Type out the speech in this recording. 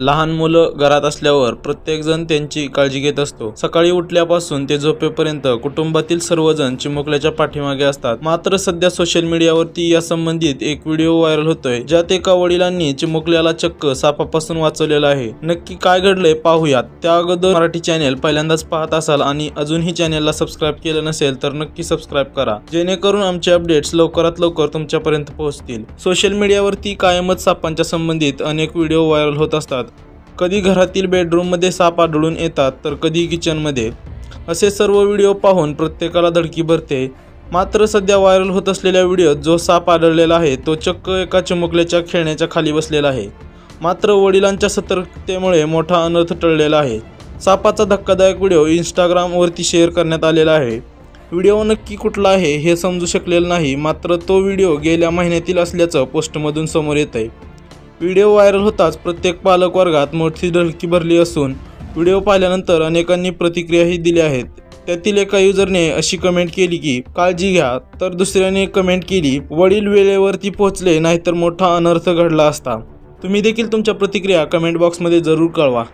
लहान मुलं घरात असल्यावर प्रत्येकजण त्यांची काळजी घेत असतो. सकाळी उठल्यापासून ते झोपेपर्यंत कुटुंबातील सर्वजण चिमुकल्याच्या पाठीमागे असतात. मात्र सध्या सोशल मीडियावरती या संबंधित एक व्हिडिओ व्हायरल होतोय ज्यात एका वडिलांनी चिमुकल्याला चक्क सापापासून वाचवलेलं आहे. नक्की काय घडलंय पाहूयात. त्या अगोदर मराठी चॅनेल पहिल्यांदाच पाहत असाल आणि अजूनही चॅनेलला सबस्क्राईब केलं नसेल तर नक्की सबस्क्राईब करा. जेणेकरून आमचे अपडेट्स लवकरात लवकर तुमच्यापर्यंत पोहोचतील. सोशल मीडियावरती कायमच सापांच्या संबंधित अनेक व्हिडिओ व्हायरल होत असतात. कधी घरातील बेडरूममध्ये साप आढळून येतात तर कधी किचनमध्ये असे सर्व व्हिडिओ पाहून प्रत्येकाला धडकी भरते. मात्र सध्या व्हायरल होत असलेल्या व्हिडिओत जो साप आढळलेला आहे तो चक्क एका चिमुकल्याच्या खेळण्याच्या खाली बसलेला आहे. मात्र वडिलांच्या सतर्कतेमुळे मोठा अनर्थ टळलेला आहे. सापाचा धक्कादायक व्हिडिओ इंस्टाग्रामवरती शेअर करण्यात आलेला आहे. व्हिडिओ नक्की कुठला आहे हे समजू शकलेलं नाही मात्र तो व्हिडिओ गेल्या महिन्यातील असल्याचं पोस्टमधून समोर येत आहे व्हिडिओ व्हायरल होताच प्रत्येक पालक वर्गात मोठी धडकी भरली असून व्हिडिओ पाहिल्यानंतर अनेकांनी प्रतिक्रियाही दिल्या आहेत. त्यातील एका युजरने अशी कमेंट केली की काळजी घ्या तर दुसऱ्याने कमेंट केली वडील वेळेवरती पोहोचले नाहीतर मोठा अनर्थ घडला असता. तुम्ही देखील तुमच्या प्रतिक्रिया कमेंट बॉक्समध्ये जरूर कळवा.